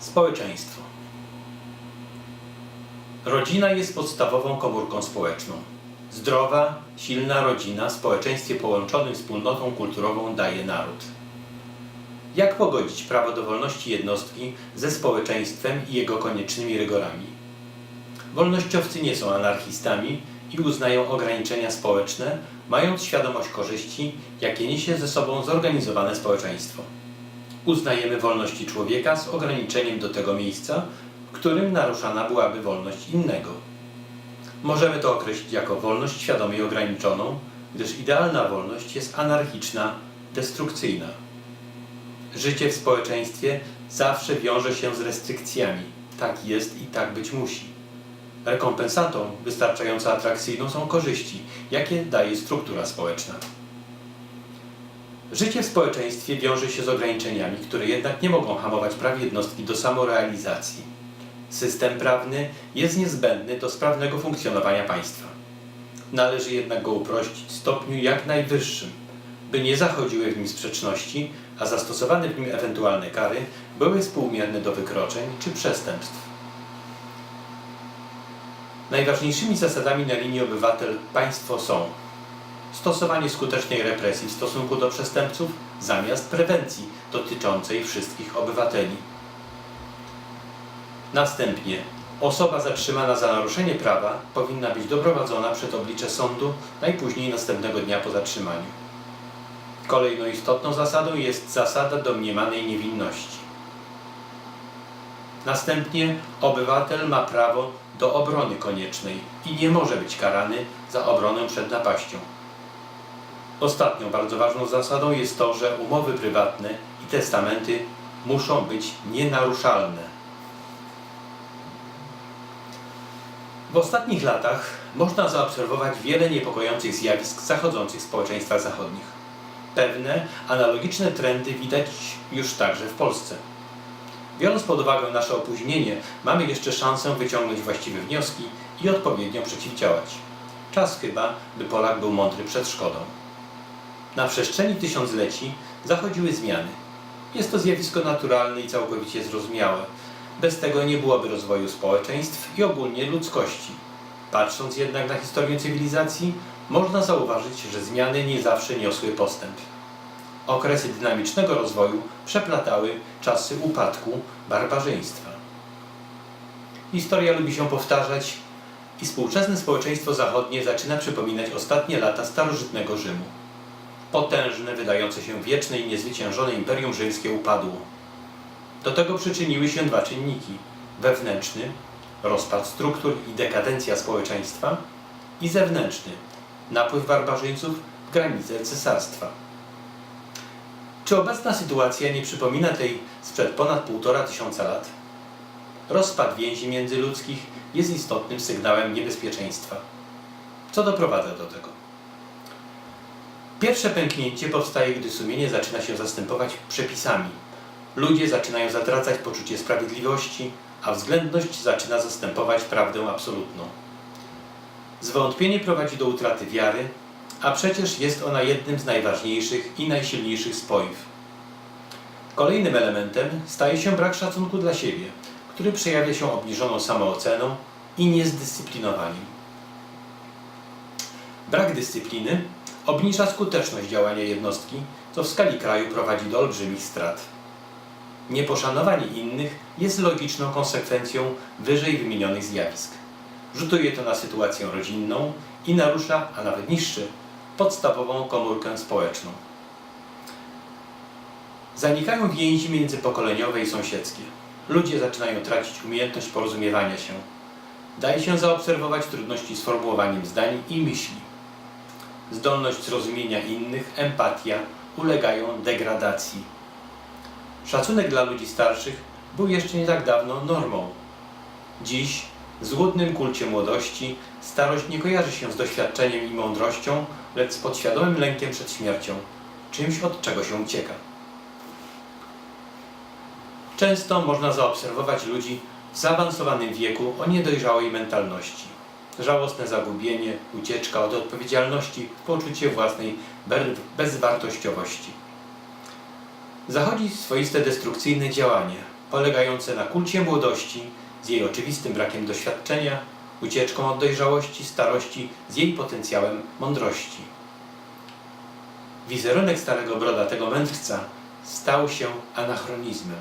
Społeczeństwo. Rodzina jest podstawową komórką społeczną. Zdrowa, silna rodzina w społeczeństwie połączonym wspólnotą kulturową daje naród. Jak pogodzić prawo do wolności jednostki ze społeczeństwem i jego koniecznymi rygorami? Wolnościowcy nie są anarchistami i uznają ograniczenia społeczne, mając świadomość korzyści, jakie niesie ze sobą zorganizowane społeczeństwo. Uznajemy wolności człowieka z ograniczeniem do tego miejsca, w którym naruszana byłaby wolność innego. Możemy to określić jako wolność świadomie ograniczoną, gdyż idealna wolność jest anarchiczna, destrukcyjna. Życie w społeczeństwie zawsze wiąże się z restrykcjami. Tak jest i tak być musi. Rekompensatą wystarczająco atrakcyjną są korzyści, jakie daje struktura społeczna. Życie w społeczeństwie wiąże się z ograniczeniami, które jednak nie mogą hamować praw jednostki do samorealizacji. System prawny jest niezbędny do sprawnego funkcjonowania państwa. Należy jednak go uprościć w stopniu jak najwyższym, by nie zachodziły w nim sprzeczności, a zastosowane w nim ewentualne kary były współmierne do wykroczeń czy przestępstw. Najważniejszymi zasadami na linii obywatel-państwo są stosowanie skutecznej represji w stosunku do przestępców zamiast prewencji dotyczącej wszystkich obywateli. Następnie osoba zatrzymana za naruszenie prawa powinna być doprowadzona przed oblicze sądu najpóźniej następnego dnia po zatrzymaniu. Kolejną istotną zasadą jest zasada domniemanej niewinności. Następnie obywatel ma prawo do obrony koniecznej i nie może być karany za obronę przed napaścią. Ostatnią bardzo ważną zasadą jest to, że umowy prywatne i testamenty muszą być nienaruszalne. W ostatnich latach można zaobserwować wiele niepokojących zjawisk zachodzących w społeczeństwach zachodnich. Pewne analogiczne trendy widać już także w Polsce. Biorąc pod uwagę nasze opóźnienie, mamy jeszcze szansę wyciągnąć właściwe wnioski i odpowiednio przeciwdziałać. Czas chyba, by Polak był mądry przed szkodą. Na przestrzeni tysiącleci zachodziły zmiany. Jest to zjawisko naturalne i całkowicie zrozumiałe. Bez tego nie byłoby rozwoju społeczeństw i ogólnie ludzkości. Patrząc jednak na historię cywilizacji, można zauważyć, że zmiany nie zawsze niosły postęp. Okresy dynamicznego rozwoju przeplatały czasy upadku barbarzyństwa. Historia lubi się powtarzać i współczesne społeczeństwo zachodnie zaczyna przypominać ostatnie lata starożytnego Rzymu. Potężne, wydające się wieczne i niezwyciężone Imperium Rzymskie upadło. Do tego przyczyniły się dwa czynniki: wewnętrzny, rozpad struktur i dekadencja społeczeństwa, i zewnętrzny, napływ barbarzyńców w granice cesarstwa. Czy obecna sytuacja nie przypomina tej sprzed ponad półtora tysiąca lat? Rozpad więzi międzyludzkich jest istotnym sygnałem niebezpieczeństwa. Co doprowadza do tego? Pierwsze pęknięcie powstaje, gdy sumienie zaczyna się zastępować przepisami. Ludzie zaczynają zatracać poczucie sprawiedliwości, a względność zaczyna zastępować prawdę absolutną. Zwątpienie prowadzi do utraty wiary, a przecież jest ona jednym z najważniejszych i najsilniejszych spojów. Kolejnym elementem staje się brak szacunku dla siebie, który przejawia się obniżoną samooceną i niezdyscyplinowaniem. Brak dyscypliny obniża skuteczność działania jednostki, co w skali kraju prowadzi do olbrzymich strat. Nieposzanowanie innych jest logiczną konsekwencją wyżej wymienionych zjawisk. Rzutuje to na sytuację rodzinną i narusza, a nawet niszczy, podstawową komórkę społeczną. Zanikają więzi międzypokoleniowe i sąsiedzkie. Ludzie zaczynają tracić umiejętność porozumiewania się. Daje się zaobserwować trudności z formułowaniem zdań i myśli. Zdolność zrozumienia innych, empatia ulegają degradacji. Szacunek dla ludzi starszych był jeszcze nie tak dawno normą. Dziś, w złudnym kulcie młodości, starość nie kojarzy się z doświadczeniem i mądrością, lecz z podświadomym lękiem przed śmiercią, czymś od czego się ucieka. Często można zaobserwować ludzi w zaawansowanym wieku o niedojrzałej mentalności. Żałosne zagubienie, ucieczka od odpowiedzialności, poczucie własnej bezwartościowości. Zachodzi swoiste destrukcyjne działanie. polegające na kulcie młodości z jej oczywistym brakiem doświadczenia, ucieczką od dojrzałości, starości z jej potencjałem mądrości. Wizerunek starego brodatego mędrca stał się anachronizmem.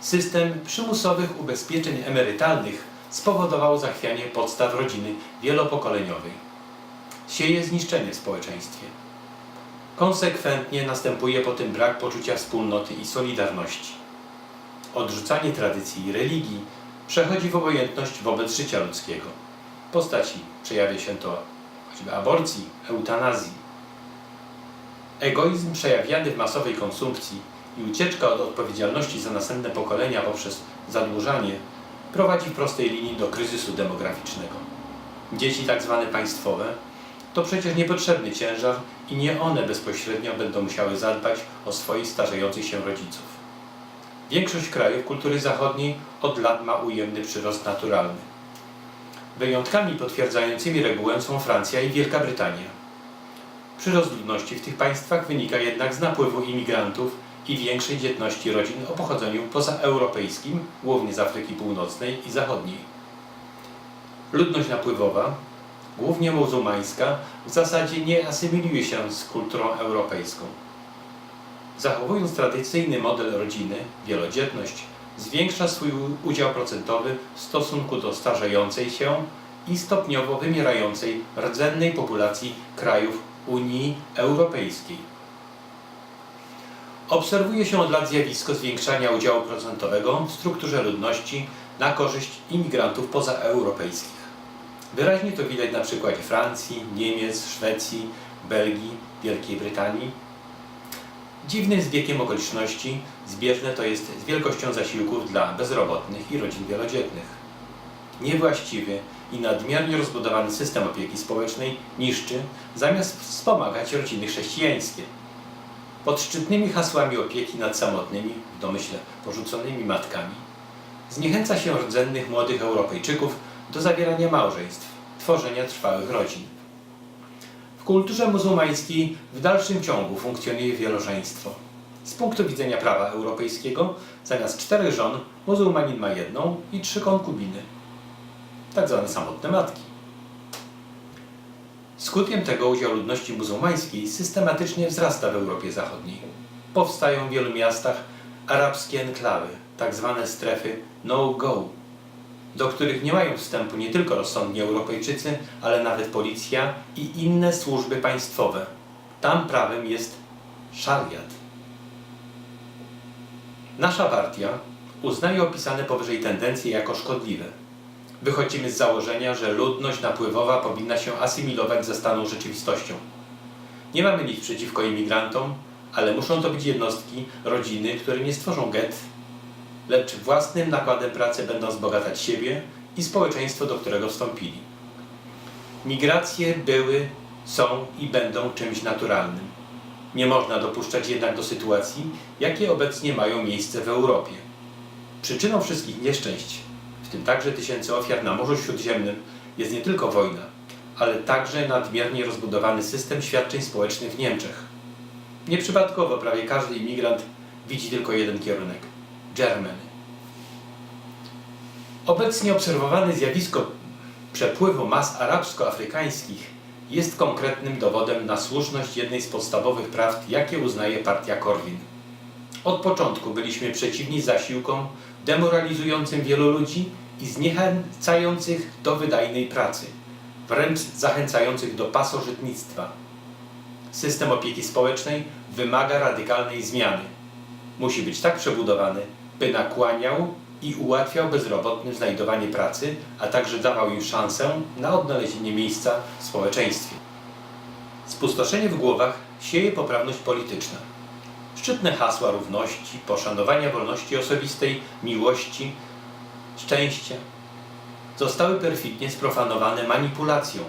System przymusowych ubezpieczeń emerytalnych spowodował zachwianie podstaw rodziny wielopokoleniowej. Sieje zniszczenie w społeczeństwie. Konsekwentnie następuje po tym brak poczucia wspólnoty i solidarności. Odrzucanie tradycji i religii przechodzi w obojętność wobec życia ludzkiego. W postaci przejawia się to choćby aborcji, eutanazji. Egoizm przejawiany w masowej konsumpcji i ucieczka od odpowiedzialności za następne pokolenia poprzez zadłużanie prowadzi w prostej linii do kryzysu demograficznego. Dzieci tak zwane państwowe to przecież niepotrzebny ciężar i nie one bezpośrednio będą musiały zadbać o swoich starzejących się rodziców. Większość krajów kultury zachodniej od lat ma ujemny przyrost naturalny. Wyjątkami potwierdzającymi regułę są Francja i Wielka Brytania. Przyrost ludności w tych państwach wynika jednak z napływu imigrantów i większej dzietności rodzin o pochodzeniu pozaeuropejskim, głównie z Afryki Północnej i Zachodniej. Ludność napływowa, głównie muzułmańska, w zasadzie nie asymiluje się z kulturą europejską. Zachowując tradycyjny model rodziny, wielodzietność zwiększa swój udział procentowy w stosunku do starzejącej się i stopniowo wymierającej rdzennej populacji krajów Unii Europejskiej. Obserwuje się od lat zjawisko zwiększania udziału procentowego w strukturze ludności na korzyść imigrantów pozaeuropejskich. Wyraźnie to widać na przykładzie Francji, Niemiec, Szwecji, Belgii, Wielkiej Brytanii. Dziwnym zbiegiem okoliczności zbieżne to jest z wielkością zasiłków dla bezrobotnych i rodzin wielodzietnych. Niewłaściwy i nadmiernie rozbudowany system opieki społecznej niszczy, zamiast wspomagać rodziny chrześcijańskie. Pod szczytnymi hasłami opieki nad samotnymi, w domyśle porzuconymi matkami, zniechęca się rdzennych młodych Europejczyków do zawierania małżeństw, tworzenia trwałych rodzin. W kulturze muzułmańskiej w dalszym ciągu funkcjonuje wielożeństwo. Z punktu widzenia prawa europejskiego, zamiast czterech żon, muzułmanin ma jedną i trzy konkubiny, tak zwane samotne matki. Skutkiem tego udział ludności muzułmańskiej systematycznie wzrasta w Europie Zachodniej. Powstają w wielu miastach arabskie enklawy, tak zwane strefy no-go, do których nie mają wstępu nie tylko rozsądni Europejczycy, ale nawet policja i inne służby państwowe. Tam prawem jest szariat. Nasza partia uznaje opisane powyżej tendencje jako szkodliwe. Wychodzimy z założenia, że ludność napływowa powinna się asymilować ze staną rzeczywistością. Nie mamy nic przeciwko imigrantom, ale muszą to być jednostki, rodziny, które nie stworzą get, lecz własnym nakładem pracy będą wzbogacać siebie i społeczeństwo, do którego wstąpili. Migracje były, są i będą czymś naturalnym. Nie można dopuszczać jednak do sytuacji, jakie obecnie mają miejsce w Europie. Przyczyną wszystkich nieszczęść, w tym także tysięcy ofiar na Morzu Śródziemnym, jest nie tylko wojna, ale także nadmiernie rozbudowany system świadczeń społecznych w Niemczech. Nieprzypadkowo prawie każdy imigrant widzi tylko jeden kierunek Germany. Obecnie obserwowane zjawisko przepływu mas arabsko-afrykańskich jest konkretnym dowodem na słuszność jednej z podstawowych prawd, jakie uznaje partia Korwin. Od początku byliśmy przeciwni zasiłkom demoralizującym wielu ludzi i zniechęcających do wydajnej pracy, wręcz zachęcających do pasożytnictwa. System opieki społecznej wymaga radykalnej zmiany. Musi być tak przebudowany, by nakłaniał i ułatwiał bezrobotnym znajdowanie pracy, a także dawał im szansę na odnalezienie miejsca w społeczeństwie. Spustoszenie w głowach sieje poprawność polityczna. Szczytne hasła równości, poszanowania wolności osobistej, miłości, szczęścia zostały perfidnie sprofanowane manipulacją.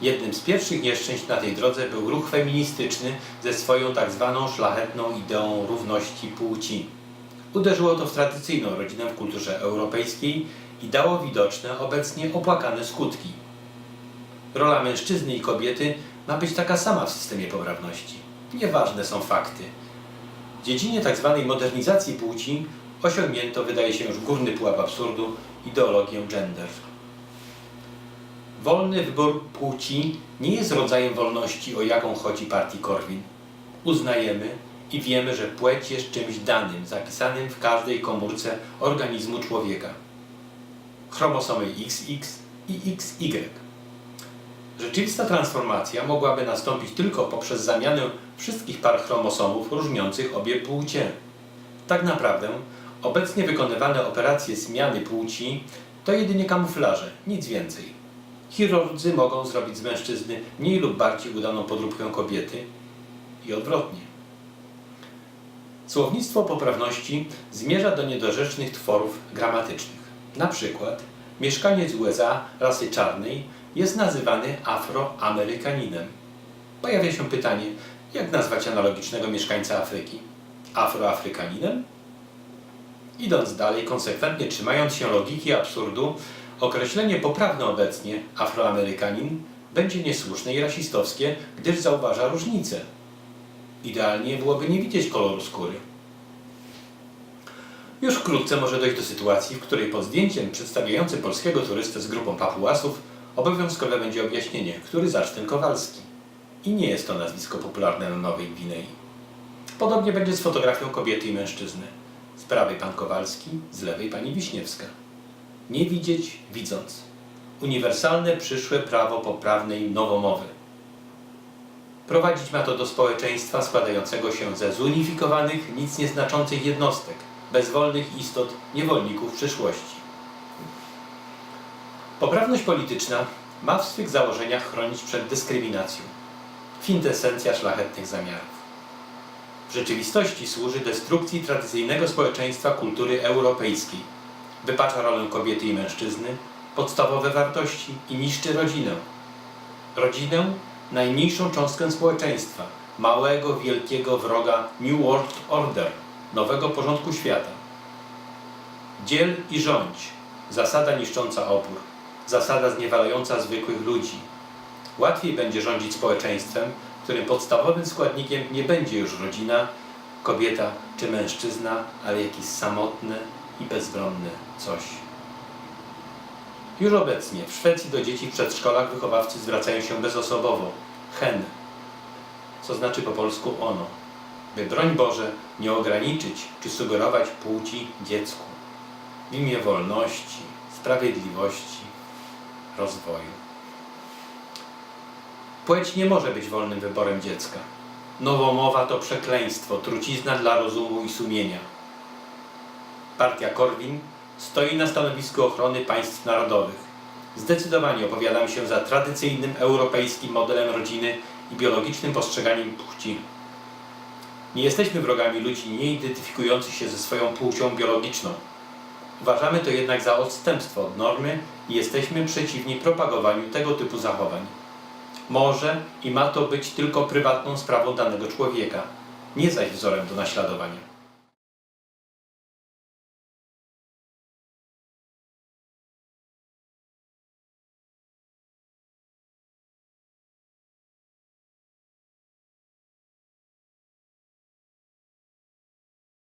Jednym z pierwszych nieszczęść na tej drodze był ruch feministyczny ze swoją tak zwaną szlachetną ideą równości płci. Uderzyło to w tradycyjną rodzinę w kulturze europejskiej i dało widoczne, obecnie opłakane skutki. Rola mężczyzny i kobiety ma być taka sama w systemie poprawności. Nieważne są fakty. W dziedzinie tzw. modernizacji płci osiągnięto, wydaje się, już górny pułap absurdu ideologię gender. Wolny wybór płci nie jest rodzajem wolności, o jaką chodzi partii Korwin. Uznajemy i wiemy, że płeć jest czymś danym, zapisanym w każdej komórce organizmu człowieka. Chromosomy XX i XY. Rzeczywista transformacja mogłaby nastąpić tylko poprzez zamianę wszystkich par chromosomów różniących obie płcie. Tak naprawdę obecnie wykonywane operacje zmiany płci to jedynie kamuflaże, nic więcej. Chirurdzy mogą zrobić z mężczyzny mniej lub bardziej udaną podróbkę kobiety i odwrotnie. Słownictwo poprawności zmierza do niedorzecznych tworów gramatycznych. Na przykład mieszkaniec USA rasy czarnej jest nazywany afroamerykaninem. Pojawia się pytanie, jak nazwać analogicznego mieszkańca Afryki? Afroafrykaninem? Idąc dalej, konsekwentnie trzymając się logiki absurdu, określenie poprawne obecnie afroamerykanin będzie niesłuszne i rasistowskie, gdyż zauważa różnice. Idealnie byłoby nie widzieć koloru skóry. Już wkrótce może dojść do sytuacji, w której pod zdjęciem przedstawiającym polskiego turystę z grupą papułasów obowiązkowe będzie objaśnienie, który zacz ten Kowalski. I nie jest to nazwisko popularne na Nowej Gwinei. Podobnie będzie z fotografią kobiety i mężczyzny. Z prawej pan Kowalski, z lewej pani Wiśniewska. Nie widzieć, widząc. Uniwersalne przyszłe prawo poprawnej nowomowy. Prowadzić ma to do społeczeństwa składającego się ze zunifikowanych, nic nieznaczących jednostek, bezwolnych istot, niewolników przyszłości. Poprawność polityczna ma w swych założeniach chronić przed dyskryminacją. Kwintesencja szlachetnych zamiarów. W rzeczywistości służy destrukcji tradycyjnego społeczeństwa kultury europejskiej. Wypacza rolę kobiety i mężczyzny, podstawowe wartości i niszczy rodzinę. Rodzinę, najmniejszą cząstkę społeczeństwa, małego, wielkiego wroga New World Order, nowego porządku świata. Dziel i rządź, zasada niszcząca opór, zasada zniewalająca zwykłych ludzi. Łatwiej będzie rządzić społeczeństwem, którym podstawowym składnikiem nie będzie już rodzina, kobieta czy mężczyzna, ale jakieś samotne i bezbronne coś. Już obecnie w Szwecji do dzieci w przedszkolach wychowawcy zwracają się bezosobowo hen, co znaczy po polsku ono, by broń Boże nie ograniczyć czy sugerować płci dziecku w imię wolności, sprawiedliwości, rozwoju. Płeć nie może być wolnym wyborem dziecka. Nowomowa to przekleństwo, trucizna dla rozumu i sumienia. Partia Korwin stoi na stanowisku ochrony państw narodowych. Zdecydowanie opowiadam się za tradycyjnym europejskim modelem rodziny i biologicznym postrzeganiem płci. Nie jesteśmy wrogami ludzi nie identyfikujących się ze swoją płcią biologiczną. Uważamy to jednak za odstępstwo od normy i jesteśmy przeciwni propagowaniu tego typu zachowań. Może i ma to być tylko prywatną sprawą danego człowieka, nie zaś wzorem do naśladowania.